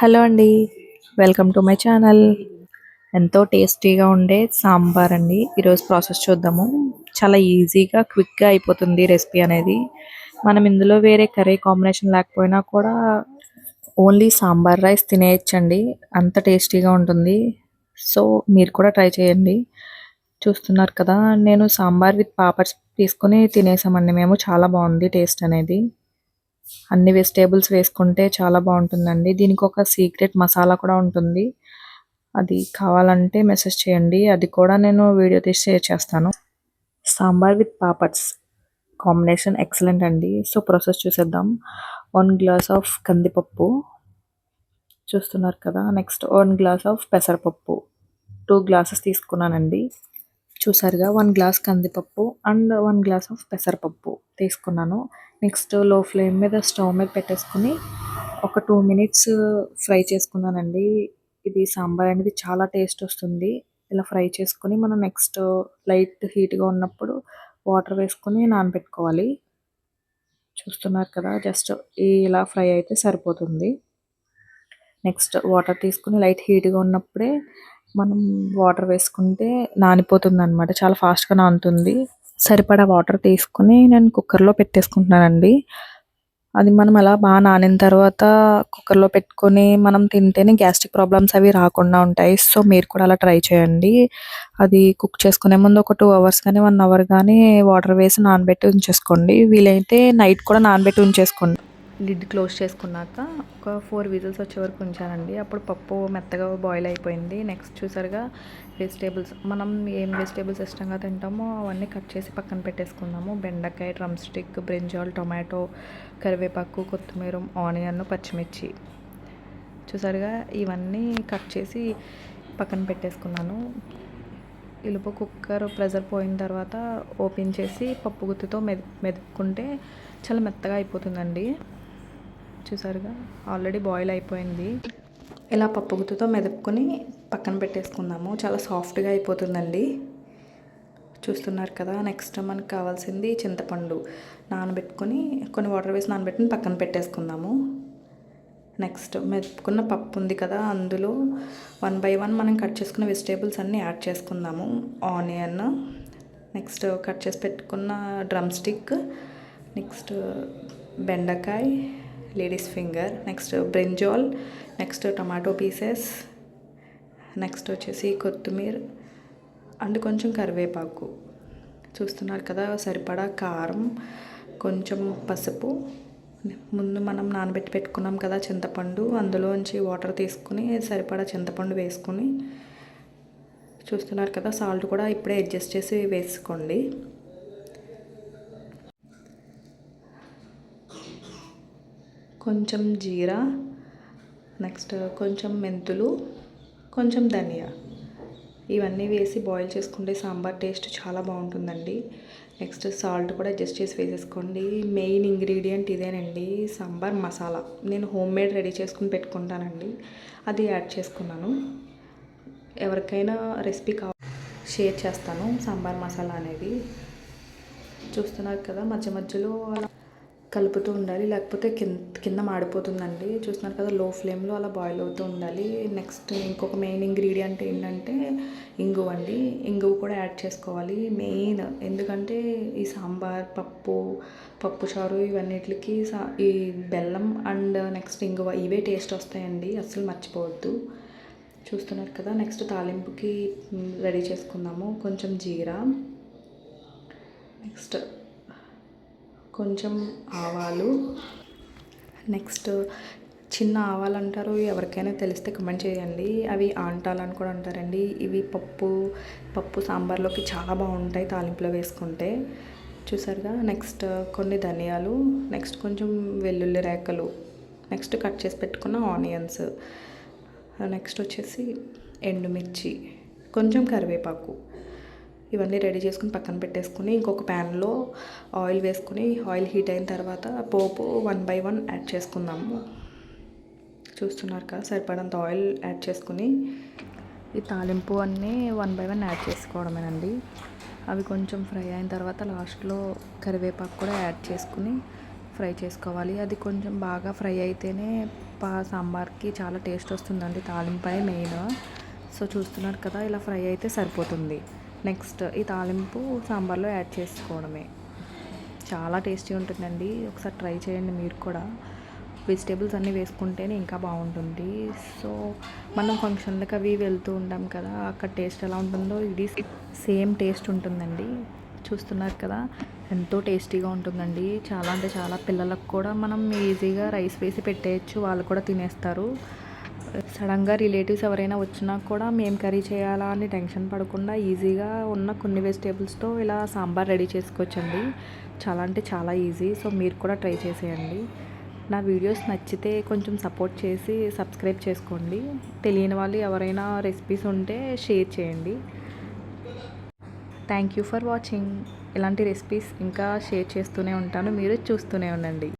Hello అండి. Welcome to my channel ఎంతో టేస్టీగా ఉండే సాంబార్ అండి. ఈరోజు ప్రాసెస్ చూద్దాము. చాలా ఈజీగా క్విక్గా అయిపోతుంది రెసిపీ అనేది. మనం ఇందులో వేరే కర్రీ కాంబినేషన్ లేకపోయినా కూడా ఓన్లీ సాంబార్ రైస్ తినేయచ్చండి. అంత టేస్టీగా ఉంటుంది. సో మీరు కూడా ట్రై చేయండి. చూస్తున్నారు కదా నేను సాంబార్ విత్ పాపడ్స్ తీసుకొని తినేసామండి. మేము చాలా బాగుంది టేస్ట్ అనేది. అన్ని వెజిటేబుల్స్ వేసుకుంటే చాలా బాగుంటుందండి. దీనికి ఒక సీక్రెట్ మసాలా కూడా ఉంటుంది. అది కావాలంటే మెసేజ్ చేయండి. అది కూడా నేను వీడియో తీసి షేర్ చేస్తాను. Sambar with papads combination excellent అండి. సో ప్రాసెస్ చూసేద్దాం. వన్ గ్లాస్ ఆఫ్ కందిపప్పు. చూస్తున్నారు కదా నెక్స్ట్ వన్ గ్లాస్ ఆఫ్ పెసరపప్పు. టూ గ్లాసెస్ తీసుకున్నానండి. చూసారుగా వన్ గ్లాస్ కందిపప్పు అండ్ వన్ గ్లాస్ ఆఫ్ పెసరపప్పు తీసుకున్నాను. నెక్స్ట్లో ఫ్లేమ్ మీద స్టవ్ మీద పెట్టేసుకుని ఒక టూ మినిట్స్ ఫ్రై చేసుకున్నానండి. ఇది సాంబార్ అనేది చాలా టేస్ట్ వస్తుంది. ఇలా ఫ్రై చేసుకుని మనం నెక్స్ట్ లైట్ హీట్గా ఉన్నప్పుడు వాటర్ వేసుకుని నానబెట్టుకోవాలి. చూస్తున్నారు కదా జస్ట్ ఇలా ఫ్రై అయితే సరిపోతుంది. నెక్స్ట్ వాటర్ తీసుకుని లైట్ హీట్గా ఉన్నప్పుడే మనం వాటర్ వేసుకుంటే నానిపోతుంది అనమాట చాలా ఫాస్ట్గా నానుతుంది. సరిపడా వాటర్ తీసుకుని నేను కుక్కర్లో పెట్టేసుకుంటున్నానండి. అది మనం అలా బాగా నానిన తర్వాత కుక్కర్లో పెట్టుకొని మనం తింటేనే గ్యాస్ట్రిక్ ప్రాబ్లమ్స్ అవి రాకుండా ఉంటాయి. సో మీరు కూడా అలా ట్రై చేయండి. అది కుక్ చేసుకునే ముందు ఒక టూ అవర్స్ కానీ వన్ అవర్ కానీ వాటర్ వేసి నానబెట్టి ఉంచేసుకోండి. వీలైతే నైట్ కూడా నానబెట్టి ఉంచేసుకోండి. లిడ్ క్లోజ్ చేసుకున్నాక ఒక ఫోర్ విజిల్స్ వచ్చే వరకు ఉంచానండి అప్పుడు పప్పు మెత్తగా బాయిల్ అయిపోయింది. నెక్స్ట్ చూసారుగా వెజిటేబుల్స్ మనం ఏం వెజిటేబుల్స్ ఇష్టంగా తింటామో అవన్నీ కట్ చేసి పక్కన పెట్టేసుకున్నాము బెండకాయ డ్రమ్ స్టిక్ బ్రింజాల్ టొమాటో కరివేపాకు కొత్తిమీర ఆనియన్ పచ్చిమిర్చి. చూసారుగా ఇవన్నీ కట్ చేసి పక్కన పెట్టేసుకున్నాను. ఇలుపు కుక్కర్ ప్రెజర్ పోయిన తర్వాత ఓపెన్ చేసి పప్పు గుత్తితో మె మెదుపుకుంటే చాలా మెత్తగా అయిపోతుందండి. చూసారుగా? ఆల్రెడీ బాయిల్ అయిపోయింది. ఇలా పప్పు గుత్తుతో మెదుపుకొని పక్కన పెట్టేసుకుందాము. చాలా సాఫ్ట్గా అయిపోతుందండి. చూస్తున్నారు కదా నెక్స్ట్ మనకు కావాల్సింది చింతపండు. నానబెట్టుకొని కొన్ని వాటర్ వేసి నానబెట్టుకుని పక్కన పెట్టేసుకుందాము. నెక్స్ట్ మెదుపుకున్న పప్పు ఉంది కదా అందులో వన్ బై వన్ మనం కట్ చేసుకున్న వెజిటేబుల్స్ అన్నీ యాడ్ చేసుకుందాము. ఆనియన్ నెక్స్ట్ కట్ చేసి పెట్టుకున్న డ్రమ్ స్టిక్ నెక్స్ట్ బెండకాయ ladies finger next brinjal next tomato pieces next వచ్చేసి కొత్తిమీర అండ్ కొంచెం కరివేపాకు. చూస్తున్నారు కదా సరిపడా కారం కొంచెం పసుపు. ముందు మనం నానబెట్టి పెట్టుకున్నాం కదా చింతపండు అందులోంచి వాటర్ తీసుకుని సరిపడా చింతపండు వేసుకుని చూస్తున్నారు కదా సాల్ట్ కూడా ఇప్పుడే అడ్జస్ట్ చేసి వేసుకోండి. కొంచెం జీరా నెక్స్ట్ కొంచెం మెంతులు కొంచెం ధనియా. ఇవన్నీ వేసి బాయిల్ చేసుకుంటే సాంబార్ టేస్ట్ చాలా బాగుంటుందండి. నెక్స్ట్ సాల్ట్ కూడా అడ్జస్ట్ చేసి వేసేసుకోండి. మెయిన్ ఇంగ్రీడియంట్ ఇదేనండి సాంబార్ మసాలా. నేను హోమ్ మేడ్ రెడీ చేసుకుని పెట్టుకుంటానండి. అది యాడ్ చేసుకున్నాను. ఎవరికైనా రెసిపీ కా షేర్ చేస్తాను సాంబార్ మసాలా అనేది. చూస్తున్నారు కదా మధ్య మధ్యలో అలా కలుపుతూ ఉండాలి. లేకపోతే కింద కింద మాడిపోతుందండి. చూస్తున్నారు కదా లో ఫ్లేమ్లో అలా బాయిల్ అవుతూ ఉండాలి. నెక్స్ట్ ఇంకొక మెయిన్ ఇంగ్రీడియంట్ ఏంటంటే ఇంగువ అండి. ఇంగువ కూడా యాడ్ చేసుకోవాలి. మెయిన్ ఎందుకంటే ఈ సాంబార్ పప్పు పప్పు చారు ఇవన్నిటికి సా ఈ బెల్లం అండ్ నెక్స్ట్ ఇంగువ ఇవే టేస్ట్ వస్తాయండి. అస్సలు మర్చిపోవద్దు. చూస్తున్నారు కదా నెక్స్ట్ తాలింపుకి రెడీ చేసుకుందాము. కొంచెం జీరా. నెక్స్ట్ కొంచెం ఆవాలు. నెక్స్ట్ చిన్న ఆవాలు అంటారు ఎవరికైనా తెలిస్తే కమెంట్ చేయండి. అవి ఆంటాలు అని కూడా అంటారండి. ఇవి పప్పు పప్పు సాంబార్లోకి చాలా బాగుంటాయి తాలింపులో వేసుకుంటే. చూసారుగా? నెక్స్ట్ కొన్ని ధనియాలు నెక్స్ట్ కొంచెం వెల్లుల్లి రేకలు. నెక్స్ట్ కట్ చేసి పెట్టుకున్న ఆనియన్స్. నెక్స్ట్ వచ్చేసి ఎండుమిర్చి కొంచెం కరివేపాకు. ఇవన్నీ రెడీ చేసుకుని పక్కన పెట్టేసుకుని ఇంకొక ప్యాన్లో ఆయిల్ వేసుకుని ఆయిల్ హీట్ అయిన తర్వాత పోపు వన్ బై వన్ యాడ్ చేసుకుందాము. చూస్తున్నారు కదా సరిపడంత ఆయిల్ యాడ్ చేసుకుని ఈ తాలింపు అన్నీ వన్ బై వన్ యాడ్ చేసుకోవడమేనండి. అవి కొంచెం ఫ్రై అయిన తర్వాత లాస్ట్లో కరివేపాకు కూడా యాడ్ చేసుకుని ఫ్రై చేసుకోవాలి. అది కొంచెం బాగా ఫ్రై అయితేనే పా సాంబార్కి చాలా టేస్ట్ వస్తుందండి తాలింపు మెయిన్. సో చూస్తున్నారు కదా ఇలా ఫ్రై అయితే సరిపోతుంది. నెక్స్ట్ ఈ తాలింపు సాంబార్లో యాడ్ చేసుకోవడమే. చాలా టేస్టీ ఉంటుందండి. ఒకసారి ట్రై చేయండి మీరు కూడా. వెజిటేబుల్స్ అన్నీ వేసుకుంటేనే ఇంకా బాగుంటుంది. సో మనం ఫంక్షన్లకు అవి వెళ్తూ ఉంటాం కదా అక్కడ టేస్ట్ ఎలా ఉంటుందో ఇది సేమ్ టేస్ట్ ఉంటుందండి. చూస్తున్నారు కదా ఎంతో టేస్టీగా ఉంటుందండి. చాలా అంటే చాలా పిల్లలకు కూడా మనం ఈజీగా రైస్ వేసి పెట్టేయచ్చు వాళ్ళు కూడా తినేస్తారు. సడన్గా రిలేటివ్స్ ఎవరైనా వచ్చినా కూడా మేము కర్రీ చేయాలా అని టెన్షన్ పడకుండా ఈజీగా ఉన్న కొన్ని వెజిటేబుల్స్తో ఇలా సాంబార్ రెడీ చేసుకోవచ్చండి. చాలా అంటే చాలా ఈజీ. సో మీరు కూడా ట్రై చేసేయండి. నా వీడియోస్ నచ్చితే కొంచెం సపోర్ట్ చేసి సబ్స్క్రైబ్ చేసుకోండి. తెలియని వాళ్ళు ఎవరైనా రెసిపీస్ ఉంటే షేర్ చేయండి. Thank you for watching. ఇలాంటి రెసిపీస్ ఇంకా షేర్ చేస్తూనే ఉంటాను. మీరు చూస్తూనే ఉండండి.